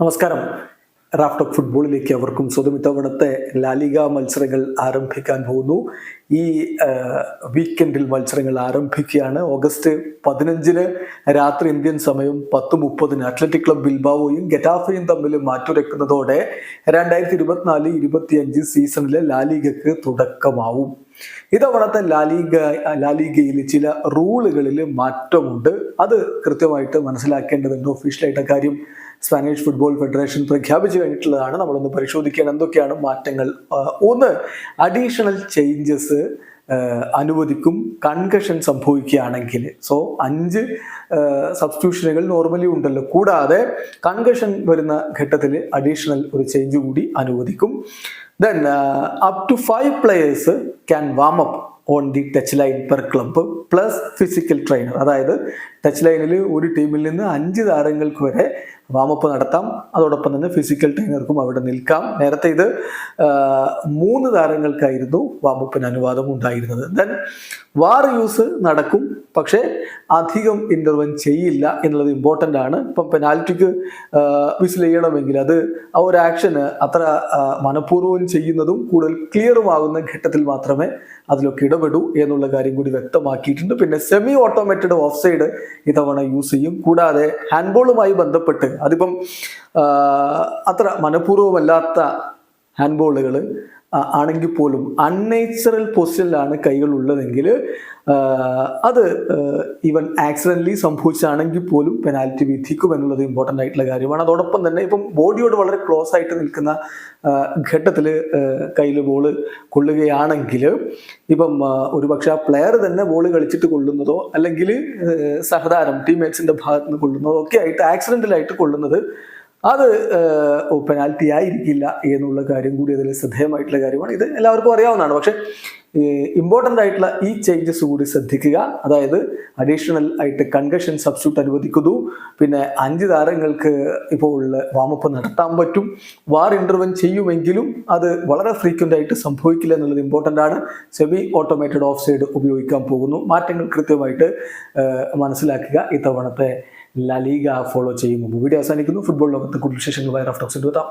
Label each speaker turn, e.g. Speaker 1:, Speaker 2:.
Speaker 1: നമസ്കാരം. റാഫ്റ്റോക്ക് ഫുട്ബോളിലേക്ക് അവർക്കും സ്വന്തം ഇത്തവണത്തെ ലാലിക മത്സരങ്ങൾ ആരംഭിക്കാൻ പോകുന്നു. ഈ വീക്കെൻഡിൽ മത്സരങ്ങൾ ആരംഭിക്കുകയാണ്. ഓഗസ്റ്റ് പതിനഞ്ചിന് രാത്രി ഇന്ത്യൻ സമയം പത്ത് മുപ്പതിന് അത്ലറ്റിക് ക്ലബ് ബിൽബാവോയും ഗെറ്റാഫയും തമ്മിൽ മാറ്റുരയ്ക്കുന്നതോടെ രണ്ടായിരത്തി ഇരുപത്തിനാല് ഇരുപത്തിയഞ്ച് സീസണിലെ ലാലിഗക്ക് തുടക്കമാവും. ഇതവണത്തെ ലാലിഗ ലാലിഗയിൽ ചില റൂളുകളിൽ മാറ്റമുണ്ട്. അത് കൃത്യമായിട്ട് മനസ്സിലാക്കേണ്ടതുണ്ട്. ഒഫീഷ്യലായിട്ട് കാര്യം സ്പാനിഷ് ഫുട്ബോൾ ഫെഡറേഷൻ പ്രഖ്യാപിച്ചു കഴിഞ്ഞിട്ടുള്ളതാണ്. നമ്മളൊന്ന് പരിശോധിക്കാൻ എന്തൊക്കെയാണ് മാറ്റങ്ങൾ. ഒന്ന് അഡീഷണൽ ചേഞ്ചസ് അനുവദിക്കും കൺകഷൻ സംഭവിക്കുകയാണെങ്കിൽ. സോ അഞ്ച് സബ്സ്റ്റിറ്റ്യൂഷനുകൾ നോർമലി ഉണ്ടല്ലോ. കൂടാതെ കൺകഷൻ വരുന്ന ഘട്ടത്തിൽ അഡീഷണൽ ഒരു ചേഞ്ച് കൂടി അനുവദിക്കും. Then up to five players can warm up on the touch line per club plus physical trainer അതായത് ടച്ച് ലൈനിൽ ഒരു ടീമിൽ നിന്ന് അഞ്ച് താരങ്ങൾക്ക് വരെ വാമപ്പ് നടത്താം. അതോടൊപ്പം തന്നെ ഫിസിക്കൽ ട്രെയിനർക്കും അവിടെ നിൽക്കാം. നേരത്തെ ഇത് മൂന്ന് താരങ്ങൾക്കായിരുന്നു വാമപ്പിന് അനുവാദം ഉണ്ടായിരുന്നത്. ദെൻ വാർ യൂസ് നടക്കും. പക്ഷേ അധികം ഇന്റർവെൻ ചെയ്യില്ല എന്നുള്ളത് ഇമ്പോർട്ടന്റ് ആണ്. ഇപ്പം പെനാൽറ്റിക്ക് വിസിൽ ചെയ്യണമെങ്കിൽ അത് ആ ഒരു ആക്ഷന് അത്ര മനഃപൂർവം ചെയ്യുന്നതും കൂടുതൽ ക്ലിയറുമാകുന്ന ഘട്ടത്തിൽ മാത്രമേ അതിലൊക്കെ ഇടപെടൂ എന്നുള്ള കാര്യം കൂടി വ്യക്തമാക്കിയിട്ടുണ്ട്. പിന്നെ സെമി ഓട്ടോമാറ്റഡ് ഓഫ് സൈഡ് ഇത്തവണ യൂസ് ചെയ്യും. കൂടാതെ ഹാൻഡ്ബോളുമായി ബന്ധപ്പെട്ട് അതിപ്പം അത്ര മനഃപൂർവമല്ലാത്ത ഹാൻഡ്ബോളുകൾ ആണെങ്കിൽ പോലും അൺനേച്ചുറൽ പൊസിഷനിലാണ് കൈകൾ ഉള്ളതെങ്കിൽ അത് ഈവൻ ആക്സിഡന്റലി സംഭവിച്ചാണെങ്കിൽ പോലും പെനാൽറ്റി വിധിക്കും എന്നുള്ളത് ഇമ്പോർട്ടന്റ് ആയിട്ടുള്ള കാര്യമാണ്. അതോടൊപ്പം തന്നെ ഇപ്പം ബോഡിയോട് വളരെ ക്ലോസ് ആയിട്ട് നിൽക്കുന്ന ഘട്ടത്തിൽ കയ്യിൽ ബോൾ കൊള്ളുകയാണെങ്കിൽ ഇപ്പം ഒരു ആ പ്ലെയർ തന്നെ ബോൾ കളിച്ചിട്ട് കൊള്ളുന്നതോ അല്ലെങ്കിൽ സഹതാരം ടീംമേറ്റ്സിന്റെ ഭാഗത്ത് നിന്ന് കൊള്ളുന്നതോ ഒക്കെ ആയിട്ട് ആക്സിഡന്റലായിട്ട് കൊള്ളുന്നത് അത് പെനാൽറ്റി ആയിരിക്കില്ല എന്നുള്ള കാര്യം കൂടി അതിൽ ശ്രദ്ധേയമായിട്ടുള്ള കാര്യമാണ്. ഇത് എല്ലാവർക്കും അറിയാവുന്നതാണ്. പക്ഷേ ഇമ്പോർട്ടന്റ് ആയിട്ടുള്ള ഈ ചേഞ്ചസ് കൂടി ശ്രദ്ധിക്കുക. അതായത് അഡീഷണൽ ആയിട്ട് കൺകഷൻ സബ്സ്റ്റിറ്റ്യൂട്ട് അനുവദിക്കുന്നു. പിന്നെ അഞ്ച് താരങ്ങൾക്ക് ഇപ്പോൾ വാമപ്പ് നടത്താൻ പറ്റും. വാർ ഇന്റർവെൻ ചെയ്യുമെങ്കിലും അത് വളരെ ഫ്രീക്വന്റ് ആയിട്ട് സംഭവിക്കില്ല എന്നുള്ളത് ഇമ്പോർട്ടന്റ് ആണ്. സെമി ഓട്ടോമേറ്റഡ് ഓഫ് സൈഡ് ഉപയോഗിക്കാൻ പോകുന്നു. മാറ്റങ്ങൾ കൃത്യമായിട്ട് മനസ്സിലാക്കുക ഇത്തവണത്തെ ലലീഗ ഫോളോ ചെയ്യുമ്പോൾ വീഡിയോ അവസാനിക്കുന്നു. ഫുട്ബോൾ ലോകത്ത് കൂടുതൽ വിശേഷങ്ങൾ വിശേഷങ്ങളുമായി ഓഫ് ടോക്സിന്റെ എത്താം